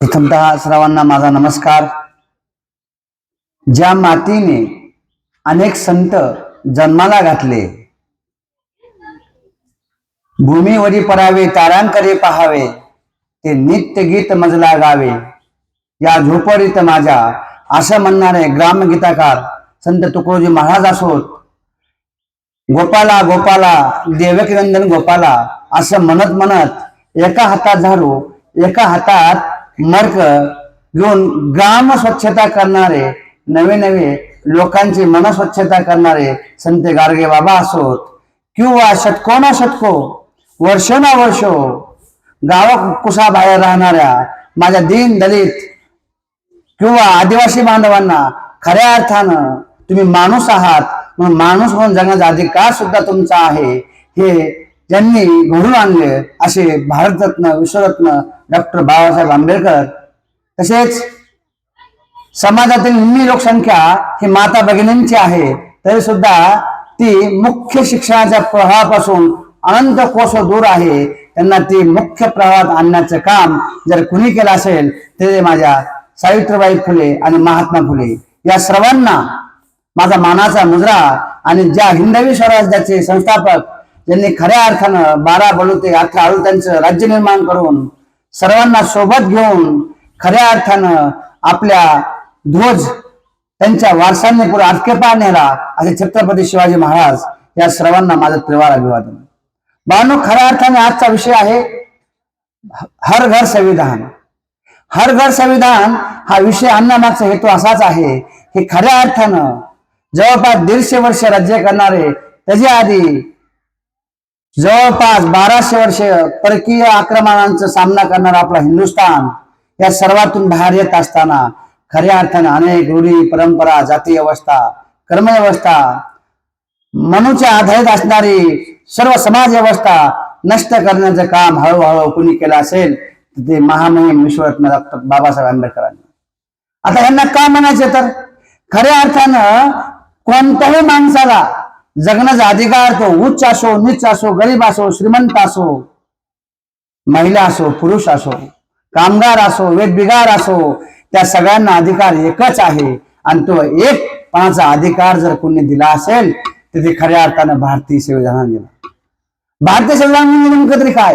प्रथमतः सर्वांना माझा नमस्कार. ज्या मातीने अनेक संत जन्माला घातले भूमीवरी परावे तारांकडे पहावे ते नित्य गीत मजला गावे या झोपडीत माझ्या असं म्हणणारे ग्रामगीताकार संत तुकडोजी महाराज असोत गोपाला गोपाला देवकीनंदन गोपाला असं म्हणत म्हणत एका हातात झाडू एका हातात मर्क घेऊन ग्राम स्वच्छता करणारे नवे नवे लोकांची मन स्वच्छता करणारे संत गाडगे बाबा असोत किंवा शतकोना शतको वर्षोना वर्षो गाव कुसाबाहेर राहणाऱ्या माझ्या दीन दलित किंवा आदिवासी बांधवांना खऱ्या अर्थानं तुम्ही माणूस आहात म्हणून माणूस म्हणून जगण्याचा अधिकार सुद्धा तुमचा आहे हे ज्यांनी घडून आणले असे भारतरत्न विश्वरत्न डॉक्टर बाबासाहेब आंबेडकर तसेच समाजातील निम्मी लोकसंख्या ही माता भगिनींची आहे तरी सुद्धा ती मुख्य शिक्षणाच्या प्रवाहापासून अनंत कोस दूर आहे. त्यांना ती मुख्य प्रवाहात आणण्याचं काम जर कुणी केलं असेल ते माझ्या सावित्रीबाई फुले आणि महात्मा फुले. या सर्वांना माझा मानाचा मुजरा आणि ज्या हिंदवी स्वराज्याचे संस्थापक ज्यांनी खऱ्या अर्थानं बारा बलुते अठरा आळुत्यांचं राज्य निर्माण करून सर्वांना सोबत घेऊन खऱ्या अर्थानं आपल्या ध्वज त्यांच्या वारसांनी पुढे आटकेपा नेला असे छत्रपती शिवाजी महाराज या सर्वांना माझं त्रिवार अभिवादन. बानो खऱ्या अर्थाने आजचा विषय आहे हर घर संविधान. हर घर संविधान हा विषय आणण्यामागचा हेतू असाच आहे की खऱ्या अर्थानं जवळपास दीडशे वर्ष राज्य करणारे त्याच्या आधी जवळपास बाराशे वर्ष परकीय आक्रमणांचा सामना करणारा आपला हिंदुस्थान या सर्वातून बाहेर येत असताना खऱ्या अर्थाने अनेक रूढी परंपरा जाती व्यवस्था कर्मव्यवस्था मनुच्या आधारित असणारी सर्व समाज व्यवस्था नष्ट करण्याचं काम हळूहळू कुणी केलं असेल तर ते महामहिम विश्वरत्न डॉक्टर बाबासाहेब आंबेडकरांनी. आता यांना का म्हणायचे तर? खऱ्या अर्थानं कोणत्याही माणसाला जगण्याचा अधिकार तो उच्च असो नीच असो गरीब असो श्रीमंत असो महिला असो पुरुष असो कामगार असो वेदबिगार असो त्या सगळ्यांना अधिकार एकच आहे. आणि तो एक पणाचा अधिकार जर कोणी दिला असेल तर ते खऱ्या अर्थानं भारतीय संविधानाने दिला. भारतीय संविधान नेमकं तरी काय?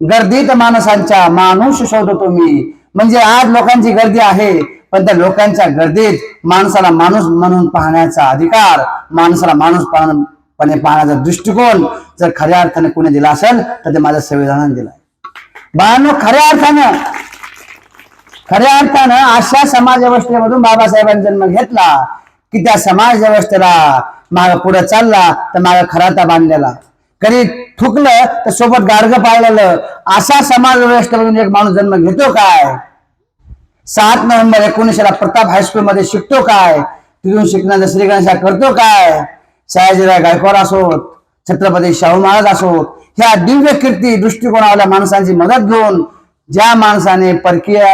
गर्दीत माणसांच्या माणूस शोधतो मी. म्हणजे आज लोकांची गर्दी आहे पण त्या लोकांच्या गर्दीत माणसाला माणूस म्हणून पाहण्याचा अधिकार माणसाला माणूस पाहणं- पणे पाहण्याचा दृष्टिकोन जर खऱ्या अर्थाने कोणी दिला असेल तर ते माझ्या संविधानाने दिलाय. बाळांनो खऱ्या अर्थानं खऱ्या अर्थानं अशा समाज व्यवस्थेमधून बाबासाहेबांनी जन्म घेतला की त्या समाज व्यवस्थेला माग पुढे चालला तर माग खराता बांधलेला. कधी थुकलं तर सोबत गाडगं पाळलेलं. अशा समाज व्यवस्थेमधून एक माणूस जन्म घेतो काय? सात नोव्हेंबर एकोणीसला प्रताप हायस्कूलमध्ये शिकतो काय? तिथून शिकण्याचा श्रीगणेशा करतो काय? सयाजीराव गायकवाड असोत छत्रपती शाहू महाराज असोत ह्या दिव्य कीर्ती दृष्टिकोनावाल्या माणसांची मदत घेऊन ज्या माणसाने परकीय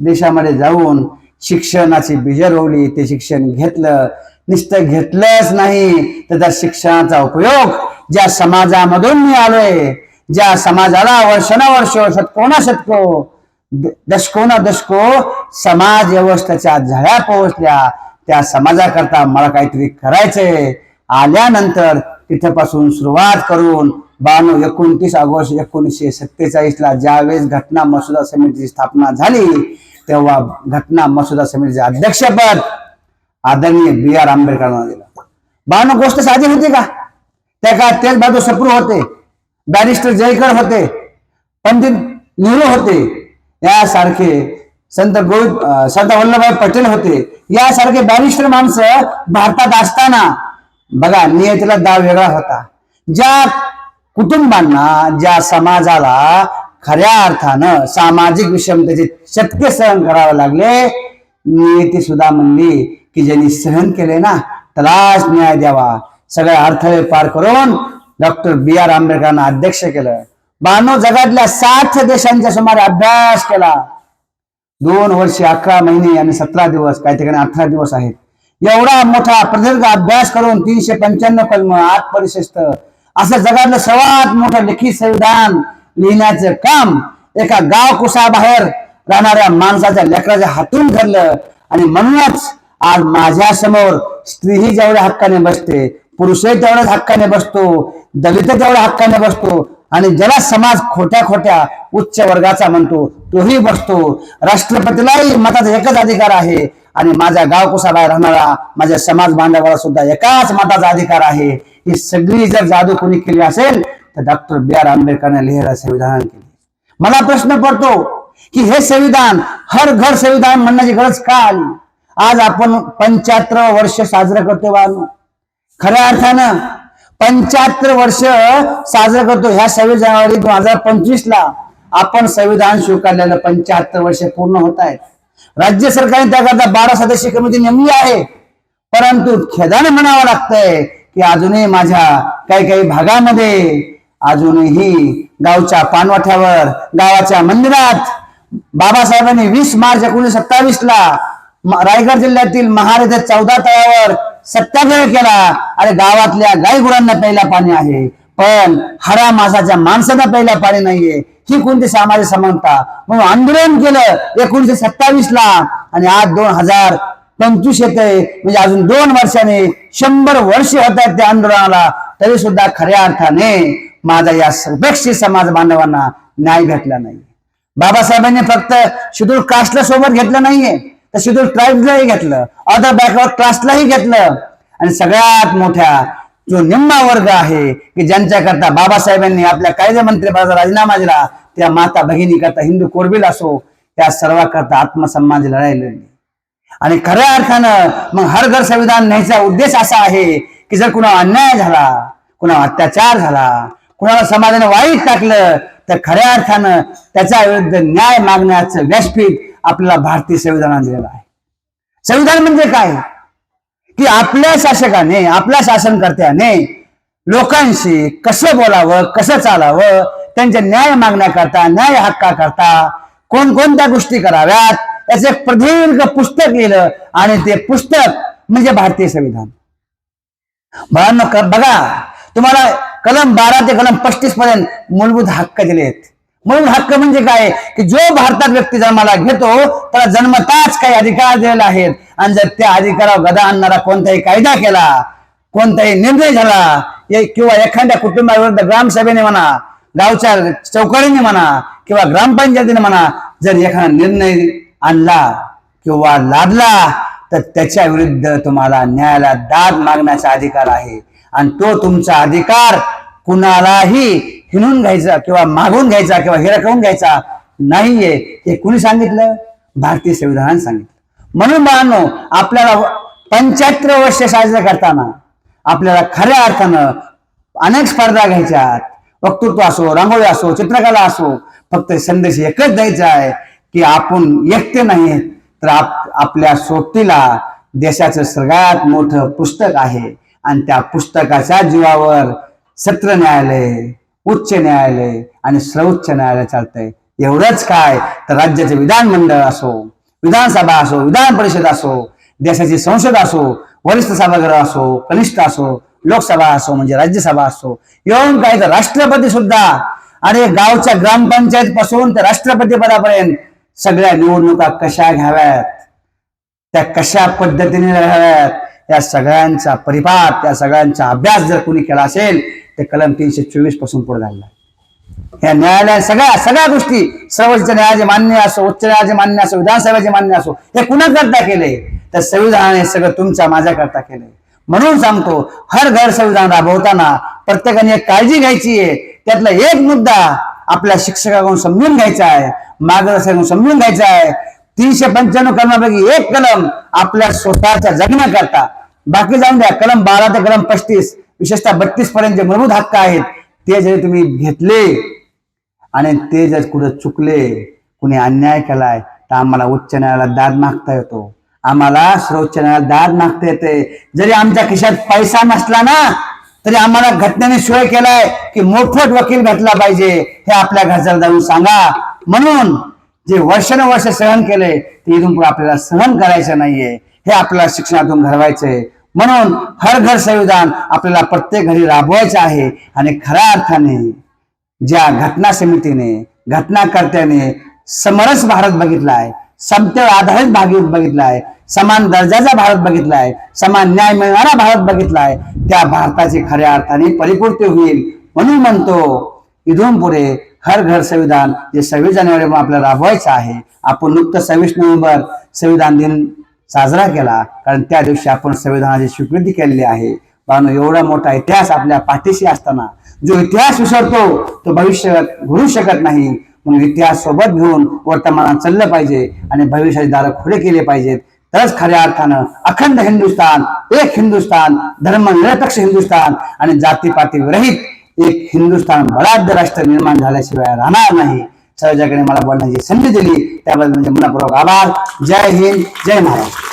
देशामध्ये जाऊन शिक्षणाची बीज रोवली ते शिक्षण घेतलं नुसतं घेतलंच नाही तर त्या शिक्षणाचा उपयोग ज्या समाजामधून मी आलोय ज्या समाजाला वर्षानुवर्ष शतकोना शतको द- दशकोना दशको समाज व्यवस्थेच्या झळ्या पोहोचल्या. त्या समाजाकरता मला काहीतरी करायचंय. आल्यानंतर तिथपासून सुरुवात करून बानो एकोणतीस ऑगस्ट एकोणीसशे सत्तेचाळीस ला ज्यावेळेस घटना मसुदा समितीची स्थापना झाली तेव्हा घटना मसुदा समितीचे अध्यक्षपद आदरणीय बी आर आंबेडकरांना दिलं. बानो गोष्ट साधी होती का? त्या काळात तेज बहादूर सप्रू होते बॅरिस्टर जयकर होते पंडित नेहरू होते यासारखे संत गोविंद संत वल्लभभाई पटेल होते. यासारखे बॅरिस्टर माणसं भारतात असताना बघा नियतीला दाव वेगळा होता. ज्या कुटुंबांना ज्या समाजाला खऱ्या अर्थानं सामाजिक विषमतेचे चटके सहन करावे लागले नियती सुद्धा म्हणली की ज्यांनी सहन केले ना त्यालाच न्याय द्यावा. सगळे अडथळे पार करून डॉक्टर बी आर आंबेडकरांना अध्यक्ष केलं. बानो जगातल्या साठ देशांच्या सुमारे अभ्यास केला. दोन वर्षे अकरा महिने आणि सतरा दिवस काही ठिकाणी अठरा दिवस आहेत. एवढा मोठा प्रदीर्घ अभ्यास करून तीनशे पंच्याण्णव कलम आठ परिशिष्ट. असं जगातलं सर्वात मोठं लिखित संविधान लिहिण्याचं काम एका गाव कुसाबाहेर राहणाऱ्या माणसाच्या लेकराच्या हातून धरलं आणि म्हणूनच आज माझ्यासमोर स्त्रीही जेवढ्या हक्काने बसते पुरुषही तेवढ्याच हक्काने बसतो दलित तेवढ्या हक्काने बसतो आणि ज्याला समाज खोट्या खोट्या उच्च वर्गाचा म्हणतो तोही बसतो राष्ट्रपतीलाही मताचा एकच अधिकार आहे. आणि माझ्या गावकुसाला राहणारा माझ्या समाज बांधवाला सुद्धा एकाच मताचा अधिकार आहे. ही सगळी जर जादू कोणी केली असेल तर डॉक्टर बी आर आंबेडकरने लिहिलेलं संविधान केले. मला प्रश्न पडतो की हे संविधान हर घर संविधान म्हणण्याची गरज का आली? आज आपण पंच्याहत्तर वर्ष साजरं करतो बाळांनो. खऱ्या अर्थानं पंच्याहत्तर वर्ष साजरं करतो. ह्या सव्वीस जानेवारी दोन हजार पंचवीस ला आपण संविधान स्वीकारलेलं पंच्याहत्तर वर्ष पूर्ण होत आहेत. राज्य सरकारने त्याकरता बारा सदस्य कमिटी नेमली आहे. परंतु खेदाने म्हणावं लागतंय की अजूनही माझ्या काही काही भागामध्ये अजूनही गावच्या पानवठ्यावर गावाच्या मंदिरात बाबासाहेबांनी वीस मार्च एकोणीशे सत्तावीस ला रायगड जिल्ह्यातील महार चौदा तळावर सत्याग्रह केला. आणि गावातल्या गाई गुरांना प्यायला पाणी आहे पण हरा मासाच्या माणसाला प्यायला पाणी नाहीये. ही कोणती सामाजिक समानता? म्हणून आंदोलन केलं एकोणीशे सत्तावीस ला. आणि आज दोन हजार पंचवीस येते म्हणजे अजून दोन वर्षाने शंभर वर्ष होत आहेत त्या आंदोलनाला. तरी सुद्धा खऱ्या अर्थाने माझा या सुपेक्षित समाज बांधवांना न्याय भेटला नाही बाबासाहेबांनी फक्त शेड्यूल कास्टला सोबत घेतलं नाहीये. तर शेड्यूल ट्राईबलाही घेतलं. अदर बॅकवर्ड क्लासलाही घेतलं. आणि सगळ्यात मोठ्या जो निम्मा वर्ग आहे की ज्यांच्याकरता बाबासाहेबांनी आपल्या कायदेमंत्रीपदाचा राजीनामा दिला त्या माता भगिनी करता हिंदू कोरबिल असो त्या सर्वांकरता आत्मसन्मानाची लढाई लढली आणि खऱ्या अर्थानं मग हर घर संविधान न्यायचा उद्देश असा आहे की जर कुणा अन्याय झाला कुणा अत्याचार झाला कुणाला समाजाने वाईट टाकलं तर खऱ्या अर्थानं त्याच्या विरुद्ध न्याय मागण्याचं व्यासपीठ आपल्याला भारतीय संविधानाने दिलेलं आहे. संविधान म्हणजे काय? की आपल्या शासकाने आपल्या शासनकर्त्याने लोकांशी कसं बोलावं कसं चालावं त्यांच्या न्याय मागण्याकरता न्याय हक्काकरता कोणकोणत्या गोष्टी कराव्यात याचं एक प्रदीर्घ पुस्तक लिहिलं आणि ते पुस्तक म्हणजे भारतीय संविधान. बाळांनो, बघा तुम्हाला कलम बारा ते कलम पस्तीस पर्यंत मूलभूत हक्क दिलेत. म्हणून हक्क म्हणजे काय? की जो भारतात व्यक्ती जन्माला घेतो त्याला जन्मताच काही अधिकार दिलेले आहेत. आणि जर त्या अधिकारावर गदा आणणारा कोणताही कायदा केला कोणताही निर्णय झाला किंवा एखाद्या कुटुंबाविरुद्ध ग्रामसभेने म्हणा गावच्या चौकडीने म्हणा किंवा ग्रामपंचायतीने म्हणा जर एखादा निर्णय आणला किंवा लादला तर त्याच्या विरुद्ध तुम्हाला न्यायालयात दाद मागण्याचा अधिकार आहे. आणि तो तुमचा अधिकार कुणालाही हिणून घ्यायचा किंवा मागून घ्यायचा किंवा हिरकवून घ्यायचा नाहीये हे कुणी सांगितलं? भारतीय संविधानाने सांगितलं. म्हणून बाळांनो आपल्याला पंच्याहत्तर वर्ष साजरे करताना आपल्याला खऱ्या अर्थानं अनेक स्पर्धा घ्यायच्यात. वक्तृत्व असो रांगोळी असो चित्रकला असो फक्त संदेश एकच द्यायचा आहे की आपण एकटे नाही तर आप आपल्या सोबतीला देशाचं सगळ्यात मोठं पुस्तक आहे. आणि त्या पुस्तकाच्या जीवावर सत्र न्यायालय उच्च न्यायालय आणि सर्वोच्च न्यायालय चालतंय. एवढंच काय? तर राज्याचे विधानमंडळ असो विधानसभा असो विधान परिषद असो देशाची संसद असो वरिष्ठ सभागृह असो कनिष्ठ असो लोकसभा असो म्हणजे राज्यसभा असो येऊन काय? तर राष्ट्रपती सुद्धा आणि गावच्या ग्रामपंचायत पासून तर राष्ट्रपती पदापर्यंत सगळ्या निवडणुका कशा घ्याव्यात? त्या कशा पद्धतीने घ्याव्यात या सगळ्यांचा परिपाठ त्या सगळ्यांचा अभ्यास जर कोणी केला असेल ते कलम तीनशे चोवीसपासून पुढे झालेला आहे. या न्यायालयात सगळ्या सगळ्या गोष्टी सर्वोच्च न्यायालयाचे मान्य असो उच्च न्यायालयाचे मान्य असो विधानसभेचे मान्य असो हे कुणाकरता केले? तर संविधानाने सगळं तुमच्या माझ्याकरता केले. म्हणून सांगतो हर घर संविधान राबवताना प्रत्येकाने एक काळजी घ्यायची आहे. त्यातला एक मुद्दा आपल्या शिक्षकाकडून समजून घ्यायचा आहे मार्गदर्शकाकडून समजून घ्यायचा आहे. तीनशे पंच्याण्णव कलमापैकी एक कलम आपल्या स्वतःच्या जगण्याकरता. बाकी जाऊन द्या कलम बारा ते कलम पस्तीस. विशेषतः बत्तीस पर्यंत जे मूलभूत हक्क आहेत ते जरी तुम्ही घेतले आणि ते जर कुठं चुकले कुणी अन्याय केलाय तर आम्हाला उच्च न्यायालयात दाद मागता येतो. आम्हाला सर्वोच्च न्यायालयात दाद मागता येते. जरी आमच्या खिशात पैसा नसला ना तरी आम्हाला घटनेने सोय केलाय की मोठमोठ वकील भेटला पाहिजे हे आपल्या घरच्याला जाऊन सांगा. म्हणून जे वर्षानुवर्ष सहन केले ते इथून आपल्याला सहन करायचं नाहीये. हे आपल्याला शिक्षणातून घडवायचंय. म्हणून हर घर संविधान आपल्याला प्रत्येक घरी राबवायचं आहे आणि खऱ्या अर्थाने ज्या घटना समितीने घटनाकर्त्याने समरस भारत बघितला आहे समतेवर आधारित भागी बघितला आहे समान दर्जाचा भारत बघितला आहे समान न्याय मिळणारा भारत बघितला आहे त्या भारताची खऱ्या अर्थाने परिपूर्ती होईल म्हणून म्हणतो इथून पुढे हर घर संविधान जे सव्वीस जानेवारी आपल्याला राबवायचं आहे आपण नुकतं सव्वीस नोव्हेंबर संविधान दिन साजरा केला. कारण त्या दिवशी आपण संविधानाची स्वीकृती केलेली आहे कारण एवढा मोठा इतिहास आपल्या पाठीशी असताना जो इतिहास विसरतो तो भविष्यात घडू शकत नाही. म्हणून इतिहास सोबत घेऊन वर्तमानात चाललं पाहिजे आणि भविष्याचे दार खुले केले पाहिजेत. तरच खऱ्या अर्थानं अखंड हिंदुस्थान एक हिंदुस्थान धर्मनिरपेक्ष हिंदुस्थान आणि जातीपाती विरहित एक हिंदुस्थान बलाढ्य राष्ट्र निर्माण झाल्याशिवाय राहणार नाही. सर्व मला बोलण्याची संधी दिली. त्याबद्दल म्हणजे मनापूर्वक आभार. जय हिंद जय महाराष्ट्र.